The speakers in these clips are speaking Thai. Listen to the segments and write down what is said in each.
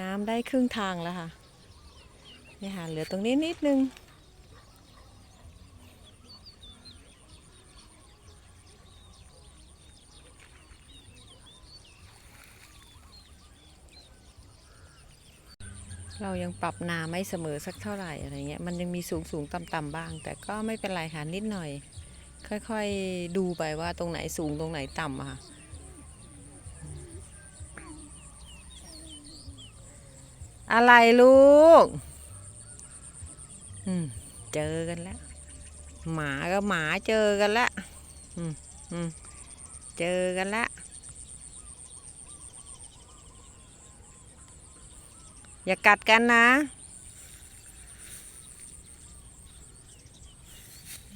น้ำได้ครึ่งทางแล้วค่ะนี่ค่ะเหลือตรงนี้นิดนึง เรายังปรับนาไม่เสมอสักเท่าไหร่อะไรเงี้ยมันยังมีสูงสูงต่ำต่ำๆบ้าง แต่ก็ไม่เป็นไรค่ะนิดหน่อย ค่อยๆดูไปว่าตรงไหนสูงตรงไหนต่ำอะค่ะ อะไรลูก อืม เจอกันแล้ว หมาก็หมาเจอกันแล้ว อืมอืมเจอกันแล้ว อย่ากัดกันนะ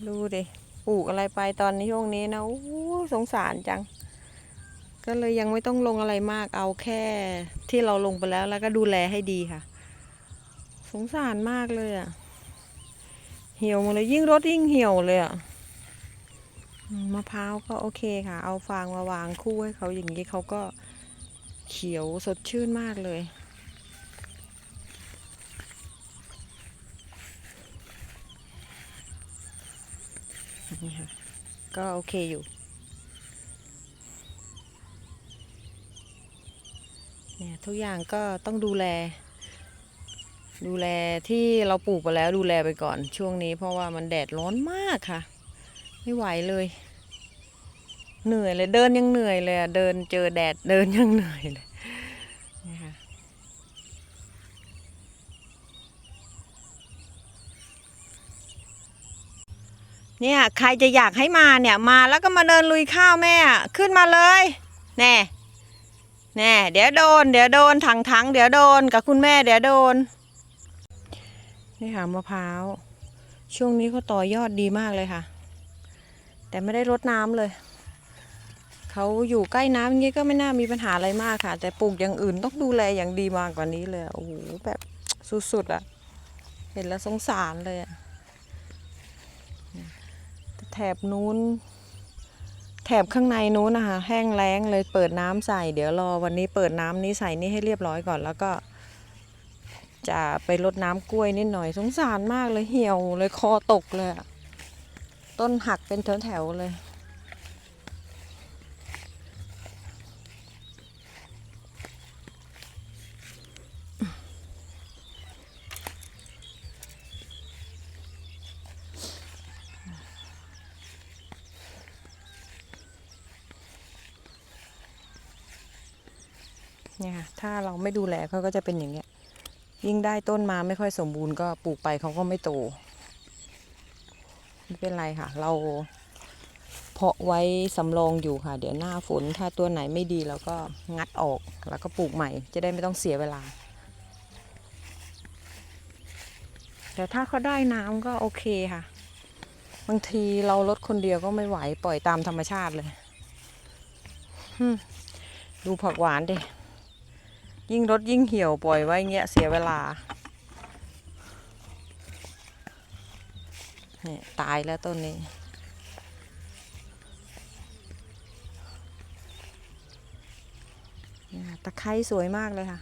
ดูดิปลูกอะไรไปตอนนี้ช่วงนี้นะ โอ้ สงสารจัง ก็เลยยังไม่ต้องลงอะไรมากเอาแค่ที่เราลงไปแล้วแล้วก็ดูแลให้ดีค่ะ สงสารมากเลยอะ่ะ เหี่ยวหมดเลยยิ่งรถยิ่งเหี่ยวเลยอะ่ะมมะพร้าวก็โอเคค่ะ เอาฟางมาวางคู่ให้เขาอย่างนี้เขาก็เขียวสดชื่นมากเลย นี่ค่ะ ก็โอเคอยู่ เนี่ยทุกอย่างก็ต้องดูแล ดูแลที่เราปลูกไปแล้วดูแลไปก่อนช่วงนี้ เพราะว่ามันแดดร้อนมากค่ะ ไม่ไหวเลย เหนื่อยเลยเดินยังเหนื่อยเลยเดินเจอแดดเดินยังเหนื่อยเลยนี่ค่ะเนี่ยใครจะอยากให้มาเนี่ยมาแล้วก็มาเดินลุยข้าวแม่ขึ้นมาเลยแน่ แน่เดี๋ยวโดน เดี๋ยวโดนถังถังเดี๋ยวโดนกับคุณแม่เดี๋ยวโดน นี่ค่ะมะพร้าว ช่วงนี้เขาต่อยอดดีมากเลยค่ะ แต่ไม่ได้รดน้ำเลยเขาอยู่ใกล้น้ำอย่างนี้ก็ไม่น่ามีปัญหาอะไรมากค่ะ แต่ปลูกอย่างอื่นต้องดูแลอย่างดีมากกว่านี้เลยโอ้โหแบบสุดๆอะเห็นแล้วสงสารเลยอะแถบนู้น แถบข้างในนู้นนะคะ แห้งแล้งเลยเปิดน้ำใส่ เดี๋ยวรอวันนี้เปิดน้ำนี้ใส่นี่ให้เรียบร้อยก่อนแล้วก็ จะไปรดน้ำกล้วยนิดหน่อยสงสารมากเลยเหี่ยวเลยคอตกเลยต้นหักเป็นแถวๆเลย เนี่ยค่ะถ้าเราไม่ดูแลเขาก็จะเป็นอย่างเงี้ย ยิ่งได้ต้นมาไม่ค่อยสมบูรณ์ก็ปลูกไปเขาก็ไม่โต ไม่เป็นไรค่ะ เราเพาะไว้สำรองอยู่ค่ะ เดี๋ยวหน้าฝนถ้าตัวไหนไม่ดีเราก็งัดออกแล้วก็ปลูกใหม่ จะได้ไม่ต้องเสียเวลา แต่ถ้าเขาได้น้ำก็โอเคค่ะ บางทีเราลดคนเดียวก็ไม่ไหวปล่อยตามธรรมชาติเลยดูผักหวานดิ ยิ่งรถยิ่งเหี่ยวปล่อยไว้เงี้ยเสียเวลาเนี่ยตายแล้วต้นนี้ ตะไคร้สวยมากเลยค่ะ